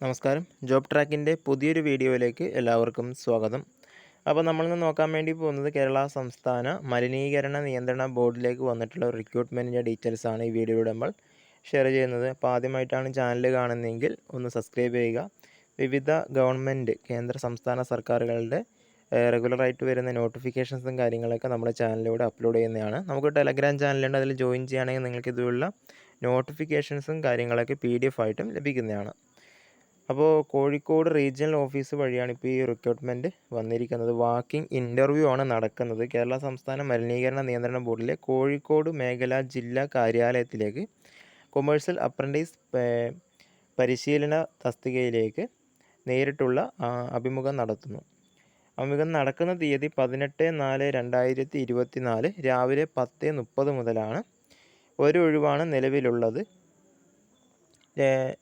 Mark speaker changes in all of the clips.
Speaker 1: നമസ്കാരം. ജോബ് ട്രാക്കിന്റെ പുതിയൊരു വീഡിയോയിലേക്ക് എല്ലാവർക്കും സ്വാഗതം. അപ്പോൾ നമ്മൾ ഇന്ന് നോക്കാൻ വേണ്ടി പോകുന്നത് കേരള സംസ്ഥാന മലിനീകരണ നിയന്ത്രണ ബോർഡിലേക്ക് വന്നിട്ടുള്ള റിക്രൂട്ട്മെന്റിന്റെ ആണ് ഈ വീഡിയോയിലൂടെ നമ്മൾ ഷെയർ ചെയ്യുന്നത്. അപ്പോൾ ആദ്യമായിട്ടാണ് ചാനൽ കാണുന്നതെങ്കിൽ ഒന്ന് സബ്സ്ക്രൈബ് ചെയ്യുക. വിവിധ ഗവൺമെന്റ് കേന്ദ്ര സംസ്ഥാന സർക്കാരുകളുടെ റെഗുലറായിട്ട് വരുന്ന നോട്ടിഫിക്കേഷൻസും കാര്യങ്ങളൊക്കെ നമ്മുടെ ചാനലിലൂടെ അപ്ലോഡ് ചെയ്യുന്നതാണ്. നമുക്ക് ടെലഗ്രാം ചാനലുണ്ട് അതിൽ ജോയിൻ ചെയ്യുകയാണെങ്കിൽ നിങ്ങൾക്ക് ഇതുപോലുള്ള നോട്ടിഫിക്കേഷൻസും കാര്യങ്ങളൊക്കെ പി ഡി എഫ് ആയിട്ടും ലഭിക്കുന്നതാണ്. അപ്പോൾ കോഴിക്കോട് റീജിയണൽ ഓഫീസ് വഴിയാണ് ഇപ്പോൾ ഈ റിക്രൂട്ട്മെന്റ് വന്നിരിക്കുന്നത്. വാക്കിംഗ് ഇന്റർവ്യൂ ആണ് നടക്കുന്നത്. കേരള സംസ്ഥാന മലിനീകരണ നിയന്ത്രണ ബോർഡിലെ കോഴിക്കോട് മേഖല ജില്ലാ കാര്യാലയത്തിലേക്ക് കൊമേഴ്സ്യൽ അപ്രന്റീസ് പരിശീലന തസ്തികയിലേക്ക് നേരിട്ടുള്ള അഭിമുഖം നടത്തുന്നു. അഭിമുഖം നടക്കുന്ന തീയതി പതിനെട്ട് നാല് രണ്ടായിരത്തി ഇരുപത്തി നാല് രാവിലെ പത്ത് മുപ്പത് മുതലാണ്. ഒരു ഒഴിവാണ് നിലവിലുള്ളത്.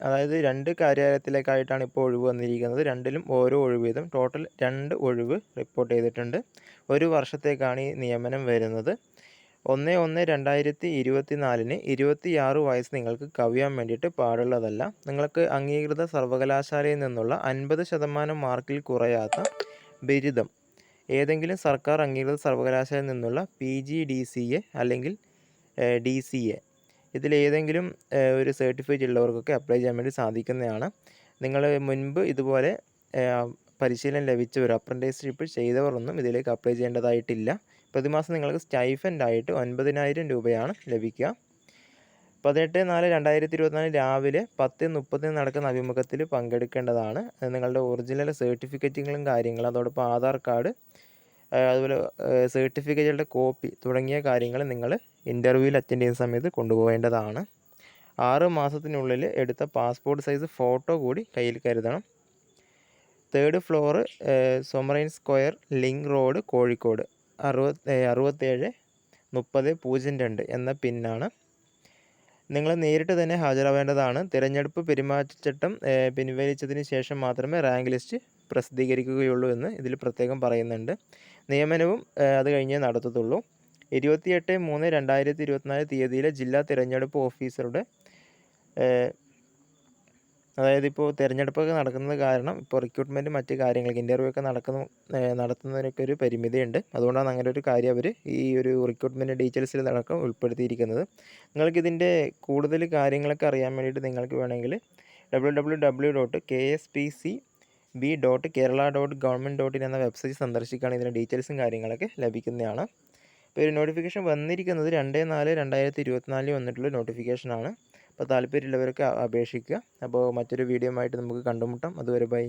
Speaker 1: അതായത് രണ്ട് കാര്യാലയത്തിലേക്കായിട്ടാണ് ഇപ്പോൾ ഒഴിവ് വന്നിരിക്കുന്നത്. രണ്ടിലും ഓരോ ഒഴിവ് വീതം ടോട്ടൽ രണ്ട് ഒഴിവ് റിപ്പോർട്ട് ചെയ്തിട്ടുണ്ട്. ഒരു വർഷത്തേക്കാണ് ഈ നിയമനം വരുന്നത്. ഒന്ന് ഒന്ന് രണ്ടായിരത്തി ഇരുപത്തി നാലിന് ഇരുപത്തിയാറ് വയസ്സ് നിങ്ങൾക്ക് കവിയാൻ വേണ്ടിയിട്ട് പാടുള്ളതല്ല. നിങ്ങൾക്ക് അംഗീകൃത സർവകലാശാലയിൽ നിന്നുള്ള അൻപത് ശതമാനം മാർക്കിൽ കുറയാത്ത ബിരുദം. ഏതെങ്കിലും സർക്കാർ അംഗീകൃത സർവകലാശാലയിൽ നിന്നുള്ള P G D C A അല്ലെങ്കിൽ ഡി സി എ ഇതിലേതെങ്കിലും ഒരു സർട്ടിഫിക്കറ്റ് ഉള്ളവർക്കൊക്കെ അപ്ലൈ ചെയ്യാൻ വേണ്ടി സാധിക്കുന്നതാണ്. നിങ്ങൾ മുൻപ് ഇതുപോലെ പരിശീലനം ലഭിച്ചവർ അപ്രന്റീസ്ഷിപ്പ് ചെയ്തവരൊന്നും ഇതിലേക്ക് അപ്ലൈ ചെയ്യേണ്ടതായിട്ടില്ല. പ്രതിമാസം നിങ്ങൾക്ക് സ്റ്റൈഫന്റ് ആയിട്ട് ഒൻപതിനായിരം രൂപയാണ് ലഭിക്കുക. പതിനെട്ട് നാല് രണ്ടായിരത്തി ഇരുപത്തിനാല് രാവിലെ പത്ത് മുപ്പതിന് നടക്കുന്ന അഭിമുഖത്തിൽ പങ്കെടുക്കേണ്ടതാണ്. നിങ്ങളുടെ ഒറിജിനൽ സർട്ടിഫിക്കറ്റുകളും കാര്യങ്ങളും അതോടൊപ്പം ആധാർ കാർഡ് അതുപോലെ സർട്ടിഫിക്കറ്റുകളുടെ കോപ്പി തുടങ്ങിയ കാര്യങ്ങൾ നിങ്ങൾ ഇന്റർവ്യൂവിൽ അറ്റൻഡ് ചെയ്യുന്ന സമയത്ത് കൊണ്ടുപോകേണ്ടതാണ്. ആറ് മാസത്തിനുള്ളിൽ എടുത്ത പാസ്പോർട്ട് സൈസ് ഫോട്ടോ കൂടി കയ്യിൽ കരുതണം. തേർഡ് ഫ്ലോറ് സൊമറൈൻ സ്ക്വയർ ലിങ്ക് റോഡ് കോഴിക്കോട്. അറുപത് അറുപത്തേഴ് മുപ്പത് പൂജ്യം രണ്ട് എന്ന പിന്നാണ്. നിങ്ങൾ നേരിട്ട് തന്നെ ഹാജരാവേണ്ടതാണ്. തിരഞ്ഞെടുപ്പ് പെരുമാറ്റച്ചട്ടം പിൻവലിച്ചതിന് ശേഷം മാത്രമേ റാങ്ക് ലിസ്റ്റ് പ്രസിദ്ധീകരിക്കുകയുള്ളൂ എന്ന് ഇതിൽ പ്രത്യേകം പറയുന്നുണ്ട്. നിയമനവും അത് കഴിഞ്ഞേ നടത്തത്തുള്ളൂ. ഇരുപത്തിയെട്ട് മൂന്ന് രണ്ടായിരത്തി ഇരുപത്തിനാല് തീയതിയിലെ ജില്ലാ തിരഞ്ഞെടുപ്പ് ഓഫീസറുടെ അതായത് ഇപ്പോൾ തിരഞ്ഞെടുപ്പൊക്കെ നടക്കുന്നത് കാരണം ഇപ്പോൾ റിക്രൂട്ട്മെന്റ് മറ്റ് കാര്യങ്ങൾക്ക് ഇന്റർവ്യൂ ഒക്കെ നടക്കുന്ന നടത്തുന്നതിനൊക്കെ ഒരു പരിമിതിയുണ്ട്. അതുകൊണ്ടാണ് അങ്ങനെ ഒരു കാര്യം അവർ ഈ ഒരു റിക്രൂട്ട്മെന്റ് ഡീറ്റെയിൽസിൽ അടക്കം ഉൾപ്പെടുത്തിയിരിക്കുന്നത്. നിങ്ങൾക്ക് ഇതിന്റെ കൂടുതൽ കാര്യങ്ങളൊക്കെ അറിയാൻ വേണ്ടിയിട്ട് നിങ്ങൾക്ക് വേണമെങ്കിൽ W W W dot K S P C B dot Kerala dot government dot in എന്ന വെബ്സൈറ്റ് സന്ദർശിക്കുകയാണ്. ഇതിന്റെ ഡീറ്റെയിൽസും കാര്യങ്ങളൊക്കെ ലഭിക്കുന്നതാണ്. ഇപ്പോൾ ഒരു നോട്ടിഫിക്കേഷൻ വന്നിരിക്കുന്നത് രണ്ട് നാല് രണ്ടായിരത്തി ഇരുപത്തിനാലിൽ വന്നിട്ടുള്ള നോട്ടിഫിക്കേഷനാണ്. അപ്പോൾ താല്പര്യമുള്ളവരൊക്കെ അപേക്ഷിക്കുക. അപ്പോൾ മറ്റൊരു വീഡിയോ ആയിട്ട് നമുക്ക് കണ്ടുമുട്ടാം. അതുവരെ ബൈ.